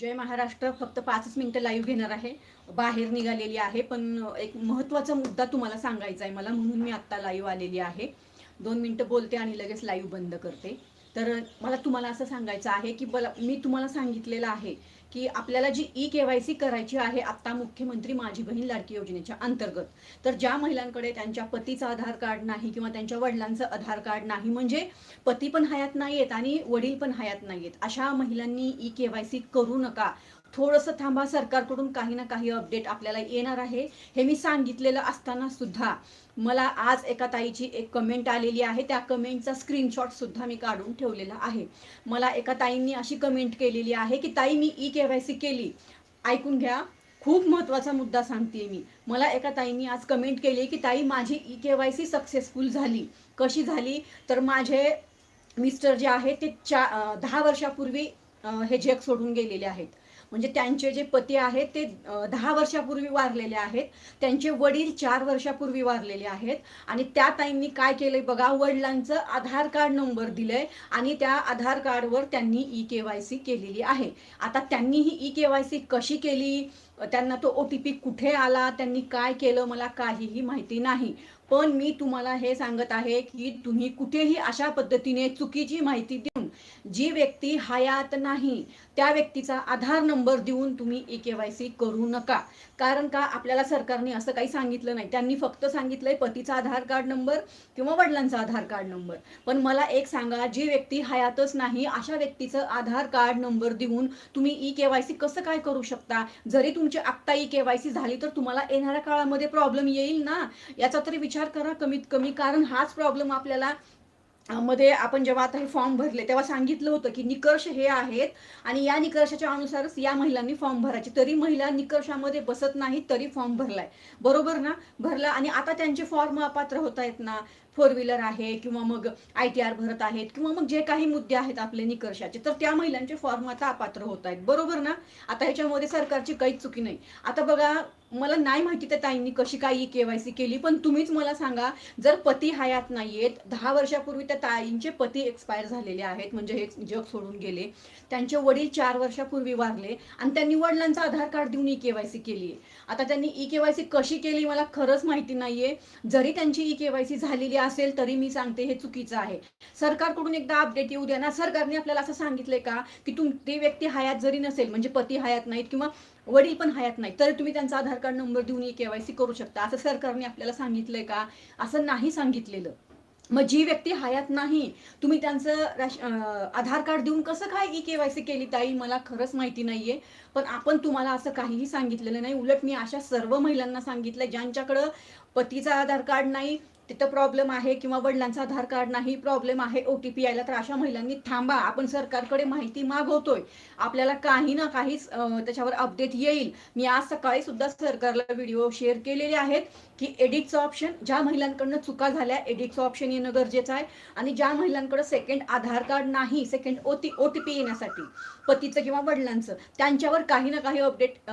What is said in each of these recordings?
जय महाराष्ट्र फक्त पाचच मिनिटं लाईव्ह घेणार आहे. बाहेर निघालेली आहे पण एक महत्त्वाचा मुद्दा तुम्हाला सांगायचा आहे मला म्हणून मी आत्ता लाईव्ह आलेली आहे. दोन मिनटं बोलते आणि लगेच लाईव्ह बंद करते. तर मला तुम्हाला असं सांगायचं आहे की मला मी तुम्हाला सांगितलेलं आहे की आपल्याला जी ई के वाय सी करायची आहे आत्ता मुख्यमंत्री माझी बहीण लाडकी योजनेच्या अंतर्गत. तर ज्या महिलांकडे त्यांच्या पतीचं आधार कार्ड नाही किंवा त्यांच्या वडिलांचं आधार कार्ड नाही म्हणजे पती पण हयात नाहीयेत आणि वडील पण हयात नाहीयेत अशा महिलांनी ई के वाय सी करू नका. थोडंसं थांबा सरकारकडून काही ना काही अपडेट आपल्याला येणार आहे. हे मी सांगितलेलं असताना सुद्धा मला आज एका ताईची एक कमेंट आलेली आहे. त्या कमेंटचा स्क्रीनशॉट सुद्धा मी काढून ठेवलेला आहे. मला एका ताईंनी अशी कमेंट केलेली आहे की ताई मी ई के वाय सी केली. ऐकून घ्या. खूप महत्त्वाचा मुद्दा सांगते मी. मला एका ताईंनी आज कमेंट केली की ताई माझी e K Y C successful झाली. कशी झाली? तर माझे मिस्टर जे आहेत ते चा दहा वर्षापूर्वी हे जग सोडून गेलेले आहेत. म्हणजे त्यांचे जे पती आहेत ते दहा वर्षापूर्वी वारलेले आहेत. त्यांचे वडील चार वर्षापूर्वी वारलेले आहेत. आणि त्या ताईंनी काय केलंय बघा वडिलांचं आधार कार्ड नंबर दिलंय आणि त्या आधार कार्डवर त्यांनी ई के वाय सी केलेली आहे. आता त्यांनी ही ई के वाय सी कशी केली? त्यांना तो ओ टी पी कुठे आला? त्यांनी काय केलं? मला काहीही माहिती नाही. पण मी तुम्हाला हे सांगत आहे की तुम्ही कुठेही अशा पद्धतीने चुकीची माहिती जी व्यक्ती हयात नाही त्या व्यक्तीचा आधार नंबर देऊन तुम्ही ई के वाय सी करू नका. कारण का आपल्याला सरकारने असं काही सांगितलं नाही. त्यांनी फक्त सांगितलंय पतीचा आधार कार्ड नंबर किंवा वडिलांचा आधार कार्ड नंबर. पण मला एक सांगा जी व्यक्ती हयातच नाही अशा व्यक्तीचं आधार कार्ड नंबर देऊन तुम्ही ई के वाय सी कसं काय करू शकता? जरी तुमची आत्ता ई के वाय सी झाली तर तुम्हाला येणाऱ्या काळामध्ये प्रॉब्लेम येईल ना? याचा तरी विचार करा कमीत कमी कारण हाच प्रॉब्लेम आपल्याला मध्ये आपण जेव्हा आता हे फॉर्म भरले तेव्हा सांगितलं होतं की निकष हे आहेत आणि या निकषाच्या अनुसारच या महिलांनी फॉर्म भरायचे. तरी महिला निकषामध्ये बसत नाही तरी फॉर्म भरलाय. बरोबर ना? भरला आणि आता त्यांचे फॉर्म अपात्र होत आहेत ना? फोर व्हीलर आहे किंवा मग आय टी आर भरत आहेत किंवा मग जे काही मुद्दे आहेत आपले निकषाचे तर त्या महिलांचे फॉर्म आता अपात्र होत आहेत. बरोबर ना? आता ह्याच्यामध्ये सरकारची काहीच चुकी नाही. आता बघा मला नाही माहिती त्या ताईंनी कशी काही केवायसी केली पण तुम्हीच मला सांगा जर पती हयात नाहीयेत दहा वर्षापूर्वी त्या ताईंचे पती एक्सपायर झालेले आहेत म्हणजे हे जग सोडून गेले त्यांचे वडील चार वर्षापूर्वी वारले आणि त्यांनी वडिलांचं आधार कार्ड देऊन ई केवायसी केली आता त्यांनी ई केवायसी कशी केली मला खरंच माहिती नाहीये. जरी त्यांची ई केवायसी झालेली असेल तरी मी सांगते हे चुकीचं आहे. सरकारकडून एकदा अपडेट येऊ द्या ना. सरकारने आपल्याला असं सांगितलंय का की तुम ती व्यक्ती हयात जरी नसेल म्हणजे पती हयात नाहीत किंवा वडील पण हयात नाही तर तुम्ही त्यांचा आधार कार्ड नंबर देऊन ई केवायसी करू शकता. असं सरकारने आपल्याला सांगितलंय का? असं नाही सांगितलेलं. मग जी व्यक्ती हयात नाही तुम्ही त्यांचं राश- आधार कार्ड देऊन कसं काय ई केवायसी केली ताई? मला खरंच माहिती नाहीये. पण आपण तुम्हाला असं काहीही सांगितलेलं नाही. उलट मी अशा सर्व महिलांना सांगितलंय ज्यांच्याकडं पतीचा आधार कार्ड नाही तिथं प्रॉब्लेम आहे किंवा वडिलांचा आधार कार्ड नाही प्रॉब्लेम आहे ओ टी पी यायला तर अशा महिलांनी थांबा. आपण सरकारकडे माहिती मागवतोय. आपल्याला काही ना काहीच त्याच्यावर अपडेट येईल. मी आज सकाळी सुद्धा सरकारला व्हिडिओ शेअर केलेले आहेत की एडिटचं ऑप्शन ज्या महिलांकडनं चुका झाल्या एडिटचं ऑप्शन येणं गरजेचं आहे. आणि ज्या महिलांकडे सेकंड आधार कार्ड नाही second O T O T P येण्यासाठी पतीचं किंवा वडिलांचं त्यांच्यावर काही ना काही अपडेट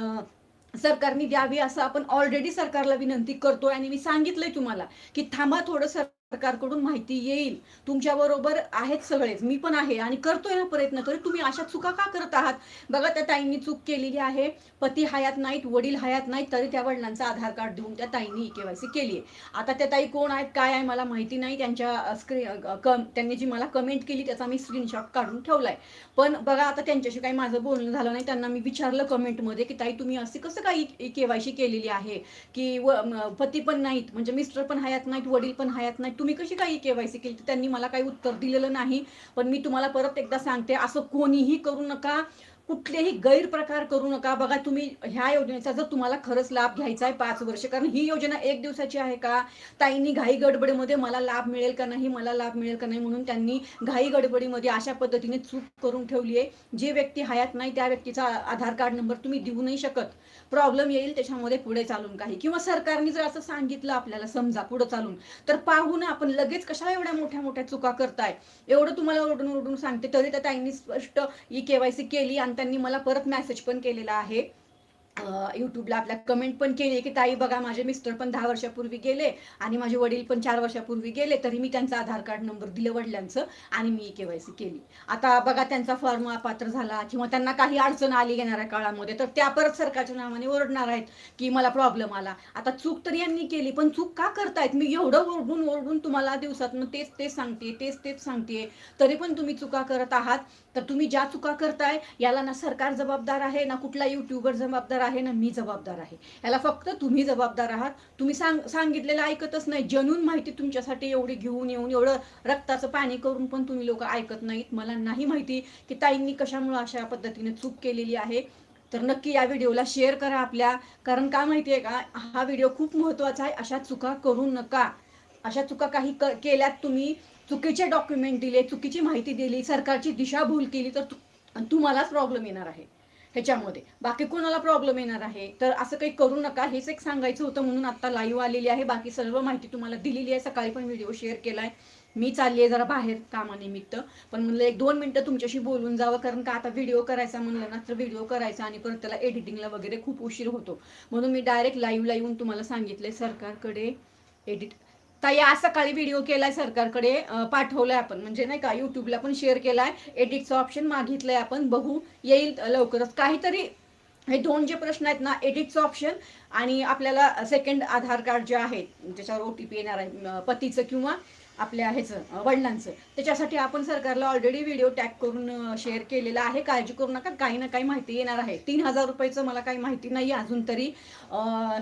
सरकारने द्यावी असं आपण ऑलरेडी सरकारला विनंती करतोय. आणि मी सांगितलंय तुम्हाला की थांबा थोडं सर सरकारकडून माहिती येईल. तुमच्या बरोबर आहेत सगळेच. मी पण आहे आणि करतोय ना प्रयत्न तरी तुम्ही अशा चुका का करत आहात? बघा त्या ताईंनी चूक केलेली आहे. पती हयात नाहीत वडील हयात नाहीत तरी त्या वडिलांचा आधार कार्ड देऊन त्या ताईंनी केवायसी केली आहे आता त्या ताई कोण आहेत काय आहे मला माहिती नाही. त्यांच्या स्क्रीन त्यांनी जी मला कमेंट केली त्याचा मी स्क्रीनशॉट काढून ठेवलाय. पण बघा आता त्यांच्याशी काही माझं बोलणं झालं नाही. त्यांना मी विचारलं कमेंटमध्ये की ताई तुम्ही असे कसं काही केवायसी केलेली आहे? की व पती पण नाहीत म्हणजे मिस्टर पण हयात नाहीत वडील पण हयात नाहीत तुम्ही कशी काही केवायसी केली? तर त्यांनी मला काही उत्तर दिलेलं नाही. पण मी तुम्हाला परत एकदा सांगते असं कोणीही करू नका. कुठलेही गैरप्रकार करू नका. बघा तुम्ही ह्या योजनेचा जर तुम्हाला खरंच लाभ घ्यायचा आहे पाच वर्ष कारण ही योजना एक दिवसाची आहे का? ताईंनी घाई गडबडीमध्ये मला लाभ मिळेल का नाही मला लाभ मिळेल का नाही म्हणून त्यांनी घाई गडबडीमध्ये अशा पद्धतीने चूक करून ठेवली आहे. जी व्यक्ती हयात नाही त्या व्यक्तीचा आधार कार्ड नंबर तुम्ही देऊ नाही शकत. प्रॉब्लेम येईल त्याच्यामध्ये पुढे चालून काही. किंवा सरकारने जर असं सांगितलं आपल्याला समजा पुढे चालून तर पाहू ना आपण लगेच कशाला एवढ्या मोठ्या मोठ्या चुका करताय. एवढं तुम्हाला ओरडून ओरडून सांगते तरी त्या ताईंनी स्पष्ट ई केवायसी केली आणि त्यांनी मला परत मेसेज पण केलेला आहे. यूट्यूबला आपल्या कमेंट पण केली की ताई बघा माझे मिस्टर पण दहा वर्षापूर्वी गेले आणि माझे वडील पण चार वर्षापूर्वी गेले तरी मी त्यांचा आधार कार्ड नंबर दिलं वडिलांचं आणि मी के वाय सी केली. आता बघा त्यांचा फॉर्म अपात्र झाला किंवा त्यांना काही अडचण आली येणाऱ्या काळामध्ये तर त्या परत सरकारच्या नावाने ओरडणार आहेत की मला प्रॉब्लेम आला. आता चूक तर यांनी केली पण चूक का करतायत? मी एवढं ओरडून ओरडून तुम्हाला दिवसातनं तेच तेच सांगते तेच तेच सांगते तरी पण तुम्ही चुका करत आहात. तर तुम्ही ज्या चुका करताय याला ना सरकार जबाबदार आहे ना कुठला युट्यूबर जबाबदार आहे ना मी जबाबदार आहे. याला फक्त तुम्ही जबाबदार आहात. तुम्ही सांग सांगितलेलं ऐकतच नाही. जनून माहिती तुमच्यासाठी एवढी घेऊन येऊन एवढं रक्ताचं पाणी करून पण तुम्ही लोक ऐकत नाहीत. मला नाही माहिती की ताईंनी कशामुळे अशा पद्धतीने चूक केलेली आहे. तर नक्की या व्हिडिओला शेअर करा आपल्या. कारण का माहिती आहे का? हा व्हिडिओ खूप महत्त्वाचा आहे. अशा चुका करू नका. अशा चुका काही क केल्यात तुम्ही चुकीचे डॉक्युमेंट दिले चुकीची माहिती दिली सरकारची दिशाभूल केली तर तु- तुम्हालाच प्रॉब्लेम येणार आहे. ह्याच्यामध्ये. बाकी कोणाला प्रॉब्लेम येणार आहे? तर असं काही करू नका. हेच एक सांगायचं होतं म्हणून आता लाईव्ह आलेली आहे. बाकी सर्व माहिती तुम्हाला दिलेली आहे. सकाळी पण व्हिडिओ शेअर केला आहे मी चालली आहे जरा बाहेर कामानिमित्त. पण म्हणलं एक दोन मिनटं तुमच्याशी बोलून जावं कारण का आता व्हिडिओ करायचा म्हणलं ना तर व्हिडिओ करायचा आणि परत त्याला एडिटिंगला वगैरे खूप उशीर होतो. म्हणून मी डायरेक्ट लाईव्हला येऊन तुम्हाला सांगितले सरकारकडे एडिट ताई आज सकाळी व्हिडिओ केलाय सरकारकडे पाठवलाय आपण. म्हणजे नाही का युट्यूबला पण शेअर केलाय. एडिटचं ऑप्शन मागितलंय आपण. बघू येईल लवकरच. काहीतरी हे दोन जे प्रश्न आहेत ना एडिटचं ऑप्शन आणि आपल्याला सेकंड आधार कार्ड जे आहे ज्याच्यावर ओ टी पी येणार आहे पतीचं किंवा आपल्या ह्याचं वडिलांचं त्याच्यासाठी आपण सरकारला ऑलरेडी व्हिडिओ टॅग करून शेअर केलेला आहे. काळजी करू नका. काही ना काही माहिती येणार आहे. तीन हजार रुपयाचं मला काही माहिती नाही अजून तरी.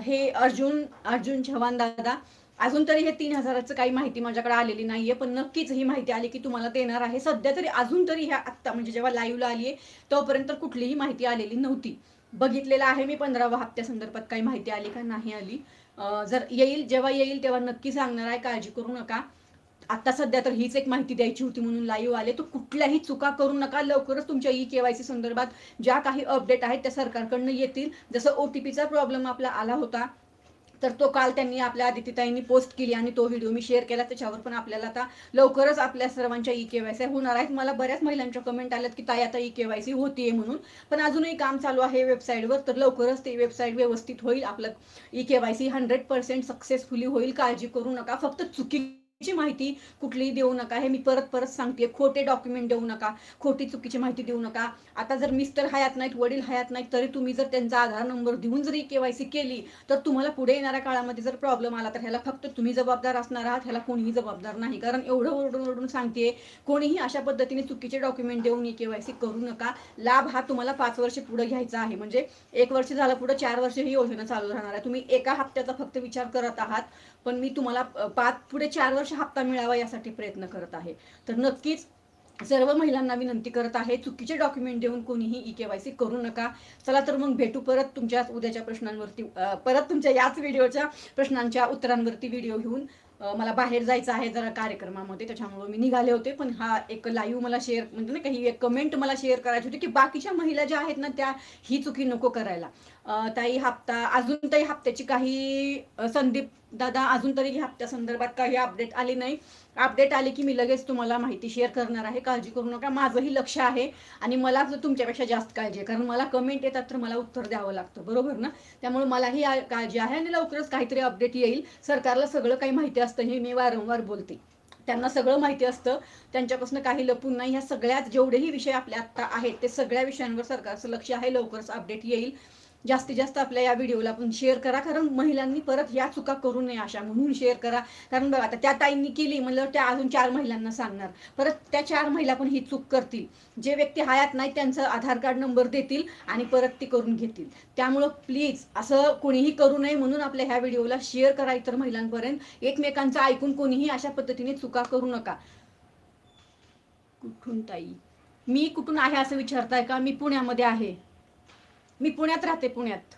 हे अर्जुन अर्जुन चव्हाण दादा अजून तरी हे तीन हजाराचं काही माहिती माझ्याकडे आलेली नाहीये पण नक्कीच ही माहिती आली की तुम्हाला देणार आहे. सध्या तरी अजून तरी ह्या आत्ता म्हणजे जेव्हा लाईव्हला आली आहे तोपर्यंत कुठलीही माहिती आलेली नव्हती. बघितलेलं आहे मी पंधरावा हप्त्या संदर्भात काही माहिती आली का नाही आली. जर येईल जेव्हा येईल तेव्हा नक्की सांगणार आहे काळजी करू नका. आता सध्या तर हीच एक माहिती द्यायची होती म्हणून लाईव्ह आले. तर कुठल्याही चुका करू नका. लवकरच तुमच्या ई केवायसी संदर्भात ज्या काही अपडेट आहेत त्या सरकारकडनं येतील. जसं ओ टी पीचा प्रॉब्लेम आपला आला होता तर तो काल त्यांनी आपल्या आदित्यताईंनी पोस्ट केली आणि तो व्हिडिओ मी शेअर केला. त्याच्यावर पण आपल्याला आता लवकरच आपल्या सर्वांच्या ई केवायसी होणार आहेत. मला बऱ्याच महिलांच्या कमेंट आल्यात की ताई आता ई केवायसी होतीये म्हणून. पण अजूनही काम चालू आहे वेबसाईटवर तर लवकरच ते वेबसाईट व्यवस्थित होईल. आपलं e KYC hundred percent successfully होईल. काळजी करू नका. फक्त चुकी चुकीची माहिती कुठलीही देऊ नका. हे मी परत परत सांगते खोटे डॉक्युमेंट देऊ नका. खोटी चुकीची माहिती देऊ नका. आता जर मिस्टर हयात नाहीत वडील हयात नाहीत तरी तुम्ही जर त्यांचा आधार नंबर देऊन जरी केवायसी केली तर तुम्हाला पुढे येणाऱ्या काळामध्ये जर प्रॉब्लेम आला तर ह्याला फक्त तुम्ही जबाबदार असणार आहात. ह्याला कोणीही जबाबदार नाही. कारण एवढं ओरडून ओरडून सांगते कोणीही अशा पद्धतीने चुकीचे डॉक्युमेंट देऊन केवायसी करू नका. लाभ हा तुम्हाला पाच वर्ष पुढे घ्यायचा आहे. म्हणजे एक वर्ष झालं पुढे चार वर्ष ही योजना चालू राहणार आहे. तुम्ही एका हप्त्याचा फक्त विचार करत आहात पण मी तुम्हाला पाच पुढे चार वर्ष हप्ता मिळावा यासाठी प्रयत्न करत आहे. तर नक्कीच सर्व महिलांना विनंती करत आहे चुकीचे डॉक्युमेंट देऊन कोणीही ई केवायसी करू नका. चला तर मग भेटू परत तुमच्या उद्याच्या प्रश्नांवरती परत तुमच्या याच व्हिडिओच्या प्रश्नांच्या उत्तरांवरती व्हिडिओ घेऊन मला बाहेर जायचं आहे जरा कार्यक्रमामध्ये. त्याच्यामुळे मी निघाले होते पण हा एक लाईव्ह मला शेअर म्हणजे नाही काही एक कमेंट मला शेअर करायची होती की बाकीच्या महिला ज्या आहेत ना त्या ही चुकी नको करायला. ताई हप्ता अजून ताई हप्त्याची काही अ, संदीप दादा अजून तरी ह्या हप्त्या संदर्भात काही अपडेट आली नाही. अपडेट आली की मी लगेच तुम्हाला माहिती शेअर करणार आहे. काळजी करू नका. माझंही लक्ष आहे आणि मला तुमच्यापेक्षा जास्त काळजी आहे. कारण मला कमेंट येतात तर मला उत्तर द्यावं लागतं. बरोबर ना? त्यामुळे मलाही काळजी आहे आणि लवकरच काहीतरी अपडेट येईल. सरकारला सगळं काही माहिती असतं हे मी वारंवार बोलते. त्यांना सगळं माहिती असतं. त्यांच्यापासून काही लपून नाही. ह्या सगळ्यात जेवढेही विषय आपल्या आत्ता आहेत ते सगळ्या विषयांवर सरकारचं लक्ष आहे. लवकरच अपडेट येईल. जास्तीत जास्त आपल्या या व्हिडिओला पण शेअर करा. कारण महिलांनी परत या चुका करू नये अशा. म्हणून शेअर करा. कारण बघा आता त्या ताईंनी केली म्हणलं त्या अजून चार महिलांना सांगणार. परत त्या चार महिला पण ही चूक करतील. जे व्यक्ती हयात नाही त्यांचं आधार कार्ड नंबर देतील आणि परत ती करून घेतील. त्यामुळं प्लीज असं कोणीही करू नये म्हणून आपल्या ह्या व्हिडिओला शेअर करा इतर महिलांपर्यंत. एकमेकांचं ऐकून कोणीही अशा पद्धतीने चुका करू नका. कुठून ताई? मी कुठून आहे असं विचारताय का? मी पुण्यामध्ये आहे. मी पुण्यात राहते पुण्यात.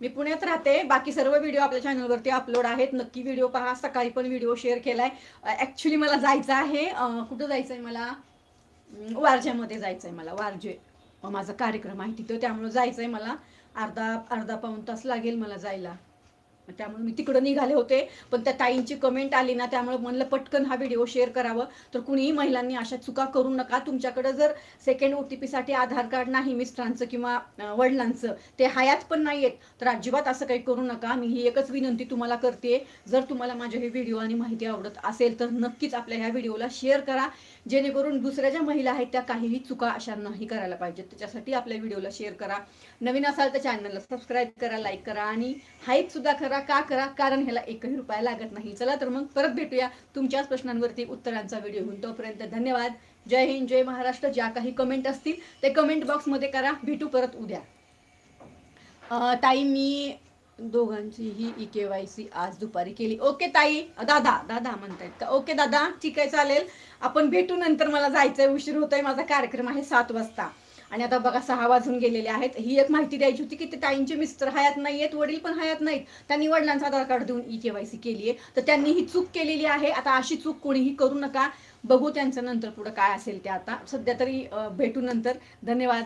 मी पुण्यात राहते. बाकी सर्व व्हिडिओ आपल्या चॅनलवरती अपलोड आहेत. नक्की व्हिडिओ पहा. सकाळी पण व्हिडिओ शेअर केलाय. ऍक्च्युली मला जायचं आहे. कुठं कुठं जायचंय मला? वारज्यामध्ये जायचं जायचंय मला. वारजे. माझा कार्यक्रम आहे तिथं. त्यामुळे जायचंय मला. अर्धा अर्धा पाऊण तास लागेल मला जायला. त्यामुळे मी तिकडं निघाले होते. पण त्या ताईंची कमेंट आली ना त्यामुळे म्हणलं पटकन हा व्हिडिओ शेअर करावं. तर कुणीही महिलांनी अशा चुका करू नका. तुमच्याकडं जर सेकंड ओ टी पीसाठी आधार कार्ड नाही मिस्टरांचं किंवा वडिलांचं ते हयात पण नाही आहेत तर अजिबात असं काही करू नका. मी ही एकच विनंती तुम्हाला करते. जर तुम्हाला माझे हे व्हिडिओ आणि माहिती आवडत असेल तर नक्कीच आपल्या ह्या व्हिडिओला शेअर करा. जेणेकरून दुसऱ्या ज्या महिला आहेत त्या काहीही चुका अशा नाही करायला पाहिजेत. त्याच्यासाठी आपल्या व्हिडिओला शेअर करा. नवीन असाल तर चॅनलला सबस्क्राईब करा लाईक करा. आणि हाईप सुद्धा करा का करा कारण ह्याला एकही रुपया लागत नाही. चला तर मग परत भेटूया तुमच्याच प्रश्नांवरती उत्तरांचा व्हिडिओ घेऊन तोपर्यंत धन्यवाद. जय हिंद जय महाराष्ट्र. ज्या काही कमेंट असतील ते कमेंट बॉक्समध्ये करा. भेटू परत उद्या. ताई मी दोघांचीही ई के वाय सी आज दुपारी केली. ओके ताई. दादा दादा म्हणतायत का? ओके दादा. ठीक आहे चालेल. आपण भेटू नंतर. मला जायचंय उशीर होतोय. माझा कार्यक्रम आहे सात वाजता. आणि आता बघा सहा वाजून गेलेले आहेत. ही एक माहिती द्यायची होती की ते ताईंचे मिस्टर हयात नाही आहेत वडील पण हयात नाहीत. त्यांनी वडिलांचा आधार कार्ड देऊन ई केवायसी केली आहे. तर त्यांनी ही चूक केलेली आहे. आता अशी चूक कोणीही करू नका. बघू त्यांचं नंतर पुढं काय असेल ते आता. सध्या तरी भेटू नंतर. धन्यवाद.